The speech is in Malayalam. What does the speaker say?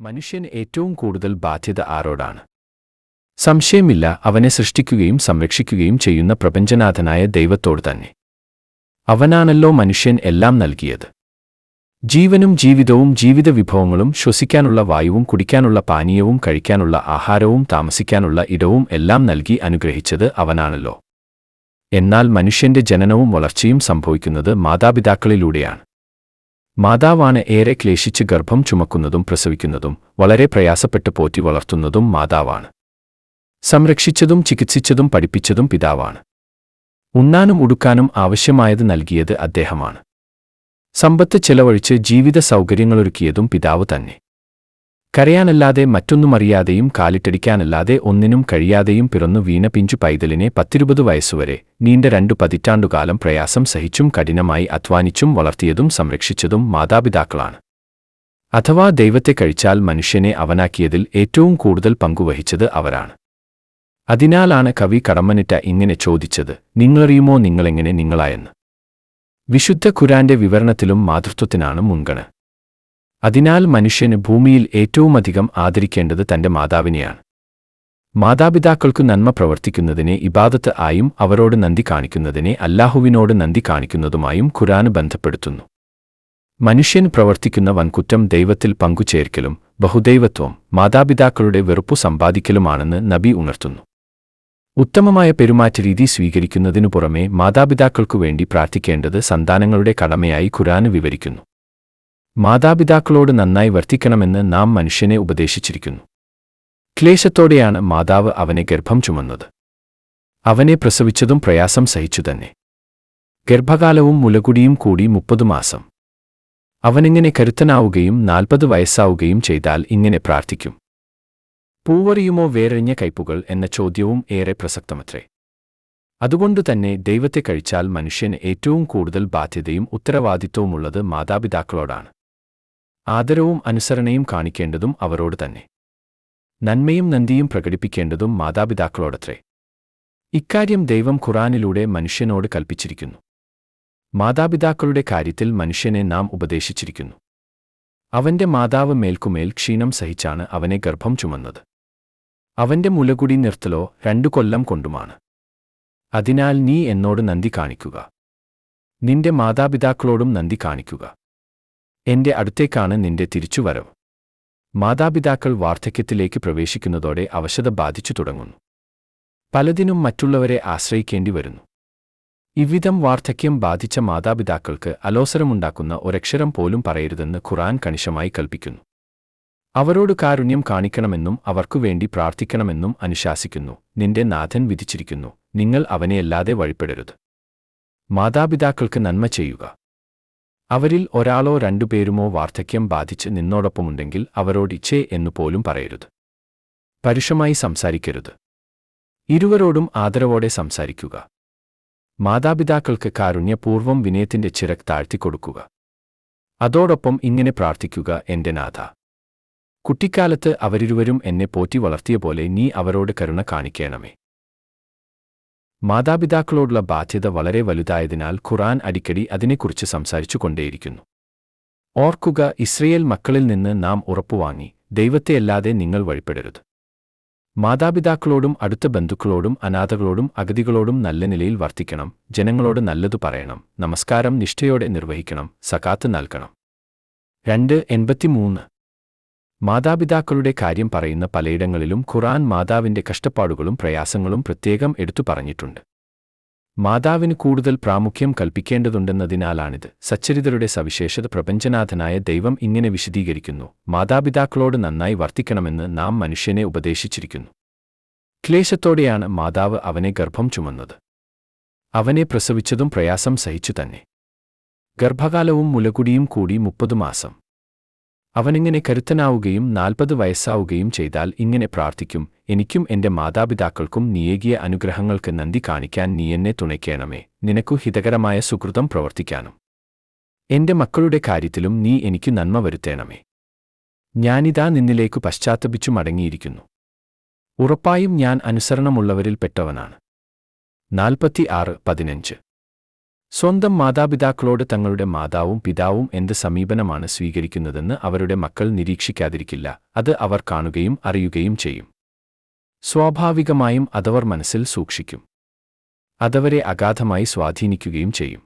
മനുഷ്യൻ ഏറ്റവും കൂടുതൽ ബാധ്യത ആരോടാണ്? സംശയമില്ല അവനെ സൃഷ്ടിക്കുകയും സംരക്ഷിക്കുകയും ചെയ്യുന്ന പ്രപഞ്ചനാഥനായ ദൈവത്തോട് തന്നെ. അവനാണല്ലോ മനുഷ്യൻ എല്ലാം നൽകിയത്. ജീവനും ജീവിതവും ജീവിത വിഭവങ്ങളും ശ്വസിക്കാനുള്ള വായുവും കുടിക്കാനുള്ള പാനീയവും കഴിക്കാനുള്ള ആഹാരവും താമസിക്കാനുള്ള ഇടവും എല്ലാം നൽകി അനുഗ്രഹിച്ചത് അവനാണല്ലോ. എന്നാൽ മനുഷ്യന്റെ ജനനവും വളർച്ചയും സംഭവിക്കുന്നത് മാതാപിതാക്കളിലൂടെയാണ്. മാതാവാണ് ഏറെ ക്ലേശിച്ച് ഗർഭം ചുമക്കുന്നതും പ്രസവിക്കുന്നതും വളരെ പ്രയാസപ്പെട്ട് പോറ്റി വളർത്തുന്നതും മാതാവാണ്. സംരക്ഷിച്ചതും ചികിത്സിച്ചതും പഠിപ്പിച്ചതും പിതാവാണ്. ഉണ്ണാനും ഉടുക്കാനും ആവശ്യമായത് നൽകിയത് അദ്ദേഹമാണ്. സമ്പത്ത് ചെലവഴിച്ച് ജീവിത സൗകര്യങ്ങളൊരുക്കിയതും പിതാവ് തന്നെ. കരയാനല്ലാതെ മറ്റൊന്നും അറിയാതെയും കാലിട്ടടിക്കാനല്ലാതെ ഒന്നിനും കഴിയാതെയും പിറന്നു വീണ പിഞ്ചു പൈതലിനെ പത്തിരുപത് വയസ്സുവരെ നീണ്ട രണ്ടു പതിറ്റാണ്ടുകാലം പ്രയാസം സഹിച്ചും കഠിനമായി അധ്വാനിച്ചും വളർത്തിയതും സംരക്ഷിച്ചതും മാതാപിതാക്കളാണ്. അഥവാ ദൈവത്തെ കഴിച്ചാൽ മനുഷ്യനെ അവനാക്കിയതിൽ ഏറ്റവും കൂടുതൽ പങ്കുവഹിച്ചത് അവരാണ്. അതിനാലാണ് കവി കടമ്മനിട്ട ഇങ്ങനെ ചോദിച്ചത് നിങ്ങളറിയുമോ നിങ്ങളെങ്ങനെ നിങ്ങളായെന്ന്? വിശുദ്ധ ഖുരാന്റെ വിവരണത്തിലും മാതൃത്വത്തിനാണ് മുൻഗണന. അതിനാൽ മനുഷ്യന് ഭൂമിയിൽ ഏറ്റവുമധികം ആദരിക്കേണ്ടത് തന്റെ മാതാവിനെയാണ്. മാതാപിതാക്കൾക്കു നന്മ പ്രവർത്തിക്കുന്നതിനെ ഇബാദത്ത് ആയും അവരോട് നന്ദി കാണിക്കുന്നതിനെ അല്ലാഹുവിനോട് നന്ദി കാണിക്കുന്നതുമായും ഖുരാന് ബന്ധപ്പെടുത്തുന്നു. മനുഷ്യൻ പ്രവർത്തിക്കുന്ന വൻകുറ്റം ദൈവത്തിൽ പങ്കുചേർക്കലും ബഹുദൈവത്വം മാതാപിതാക്കളുടെ വെറുപ്പു സമ്പാദിക്കലുമാണെന്ന് നബി ഉണർത്തുന്നു. ഉത്തമമായ പെരുമാറ്റരീതി സ്വീകരിക്കുന്നതിനു പുറമെ മാതാപിതാക്കൾക്കു വേണ്ടി പ്രാർത്ഥിക്കേണ്ടത് സന്താനങ്ങളുടെ കടമയായി ഖുരാന് വിവരിക്കുന്നു. മാതാപിതാക്കളോട് നന്നായി വർത്തിക്കണമെന്ന് നാം മനുഷ്യനെ ഉപദേശിച്ചിരിക്കുന്നു. ക്ലേശത്തോടെയാണ് മാതാവ് അവനെ ഗർഭം ചുമന്നത്. അവനെ പ്രസവിച്ചതും പ്രയാസം സഹിച്ചു തന്നെ. ഗർഭകാലവും മുലകുടിയും കൂടി മുപ്പത് മാസം. അവനിങ്ങനെ കരുത്തനാവുകയും നാൽപ്പത് വയസ്സാവുകയും ചെയ്താൽ ഇങ്ങനെ പ്രാർത്ഥിക്കും. പൂവറിയുമോ വേരഴിഞ്ഞ കൈപ്പുകൾ എന്ന ചോദ്യവും ഏറെ പ്രസക്തമത്രേ. അതുകൊണ്ടുതന്നെ ദൈവത്തെ കഴിച്ചാൽ മനുഷ്യന് ഏറ്റവും കൂടുതൽ ബാധ്യതയും ഉത്തരവാദിത്വവുമുള്ളത് മാതാപിതാക്കളോടാണ്. ആദരവും അനുസരണയും കാണിക്കേണ്ടതും അവരോട് തന്നെ. നന്മയും നന്ദിയും പ്രകടിപ്പിക്കേണ്ടതും മാതാപിതാക്കളോടത്രേ. ഇക്കാര്യം ദൈവം ഖുറാനിലൂടെ മനുഷ്യനോട് കൽപ്പിച്ചിരിക്കുന്നു. മാതാപിതാക്കളുടെ കാര്യത്തിൽ മനുഷ്യനെ നാം ഉപദേശിച്ചിരിക്കുന്നു. അവന്റെ മാതാവ് മേൽക്കുമേൽ ക്ഷീണം സഹിച്ചാണ് അവനെ ഗർഭം ചുമന്നത്. അവന്റെ മുലകുടി നിർത്തലോ രണ്ടു കൊല്ലം കൊണ്ടുമാണ്. അതിനാൽ നീ എന്നോട് നന്ദി കാണിക്കുക. നിന്റെ മാതാപിതാക്കളോടും നന്ദി കാണിക്കുക. എന്റെ അടുത്തേക്കാണ് നിന്റെ തിരിച്ചുവരവ്. മാതാപിതാക്കൾ വാർദ്ധക്യത്തിലേക്ക് പ്രവേശിക്കുന്നതോടെ അവശത ബാധിച്ചു തുടങ്ങുന്നു. പലതിനും മറ്റുള്ളവരെ ആശ്രയിക്കേണ്ടി വരുന്നു. ഇവിധം വാർദ്ധക്യം ബാധിച്ച മാതാപിതാക്കൾക്ക് അലോസരമുണ്ടാക്കുന്ന ഒരക്ഷരം പോലും പറയരുതെന്ന് ഖുറാൻ കണിശമായി കൽപ്പിക്കുന്നു. അവരോട് കാരുണ്യം കാണിക്കണമെന്നും അവർക്കുവേണ്ടി പ്രാർത്ഥിക്കണമെന്നും അനുശാസിക്കുന്നു. നിന്റെ നാഥൻ വിധിച്ചിരിക്കുന്നു. നിങ്ങൾ അവനെയല്ലാതെ വഴിപ്പെടരുത്. മാതാപിതാക്കൾക്ക് നന്മ ചെയ്യുക. അവരിൽ ഒരാളോ രണ്ടുപേരുമോ വാർദ്ധക്യം ബാധിച്ച് നിന്നോടൊപ്പമുണ്ടെങ്കിൽ അവരോട് ഇച്ഛേ എന്നുപോലും പറയരുത്. പരുഷമായി സംസാരിക്കരുത്. ഇരുവരോടും ആദരവോടെ സംസാരിക്കുക. മാതാപിതാക്കൾക്ക് കാരുണ്യപൂർവം വിനയത്തിന്റെ ചിറക് താഴ്ത്തിക്കൊടുക്കുക. അതോടൊപ്പം ഇങ്ങനെ പ്രാർത്ഥിക്കുക എന്റെ നാഥ കുട്ടിക്കാലത്ത് അവരിരുവരും എന്നെ പോറ്റി വളർത്തിയ പോലെ നീ അവരോട് കരുണ കാണിക്കണമേ. മാതാപിതാക്കളോടുള്ള ബാധ്യത വളരെ വലുതായതിനാൽ ഖുറാൻ അടിക്കടി അതിനെക്കുറിച്ച് സംസാരിച്ചു കൊണ്ടേയിരിക്കുന്നു. ഓർക്കുക ഇസ്രയേൽ മക്കളിൽ നിന്ന് നാം ഉറപ്പുവാങ്ങി ദൈവത്തെയല്ലാതെ നിങ്ങൾ വഴിപ്പെടരുത്. മാതാപിതാക്കളോടും അടുത്ത ബന്ധുക്കളോടും അനാഥകളോടും അഗതികളോടും നല്ല നിലയിൽ വർത്തിക്കണം ജനങ്ങളോട് നല്ലതു പറയണം നമസ്കാരം നിഷ്ഠയോടെ നിർവഹിക്കണം സകാത്ത് നൽകണം. രണ്ട് എൺപത്തിമൂന്ന് മാതാപിതാക്കളുടെ കാര്യം പറയുന്ന പലയിടങ്ങളിലും ഖുറാൻ മാതാവിന്റെ കഷ്ടപ്പാടുകളും പ്രയാസങ്ങളും പ്രത്യേകം എടുത്തു പറഞ്ഞിട്ടുണ്ട്. മാതാവിന് കൂടുതൽ പ്രാമുഖ്യം കൽപ്പിക്കേണ്ടതുണ്ടെന്നതിനാലാണിത്. സച്ചരിതരുടെ സവിശേഷത പ്രപഞ്ചനാഥനായ ദൈവം ഇങ്ങനെ വിശദീകരിക്കുന്നു. മാതാപിതാക്കളോട് നന്നായി വർത്തിക്കണമെന്ന് നാം മനുഷ്യനെ ഉപദേശിച്ചിരിക്കുന്നു. ക്ലേശത്തോടെയാണ് മാതാവ് അവനെ ഗർഭം ചുമന്നത്. അവനെ പ്രസവിച്ചതും പ്രയാസം സഹിച്ചു തന്നെ ഗർഭകാലവും മുലകുടിയും കൂടി മുപ്പതു മാസം. അവനിങ്ങനെ കരുത്തനാവുകയും നാൽപ്പത് വയസ്സാവുകയും ചെയ്താൽ ഇങ്ങനെ പ്രാർത്ഥിക്കും എനിക്കും എന്റെ മാതാപിതാക്കൾക്കും നീയകിയ അനുഗ്രഹങ്ങൾക്ക് നന്ദി കാണിക്കാൻ നീ എന്നെ തുണയ്ക്കണമേ. നിനക്കു ഹിതകരമായ സുഹൃതം പ്രവർത്തിക്കാനും. എന്റെ മക്കളുടെ കാര്യത്തിലും നീ എനിക്കു നന്മ വരുത്തേണമേ. ഞാനിതാ നിന്നിലേക്കു പശ്ചാത്തപിച്ചു മടങ്ങിയിരിക്കുന്നു. ഉറപ്പായും ഞാൻ അനുസരണമുള്ളവരിൽപ്പെട്ടവനാണ് നാൽപ്പത്തി ആറ് പതിനഞ്ച്. സ്വന്തം മാതാപിതാക്കളോട് തങ്ങളുടെ മാതാവും പിതാവും എന്ത് സമീപനമാണ് സ്വീകരിക്കുന്നതെന്ന് അവരുടെ മക്കൾ നിരീക്ഷിക്കാതിരിക്കില്ല അത് അവർ കാണുകയും അറിയുകയും ചെയ്യും. സ്വാഭാവികമായും അതവർ മനസ്സിൽ സൂക്ഷിക്കും. അതവരെ അഗാധമായി സ്വാധീനിക്കുകയും ചെയ്യും.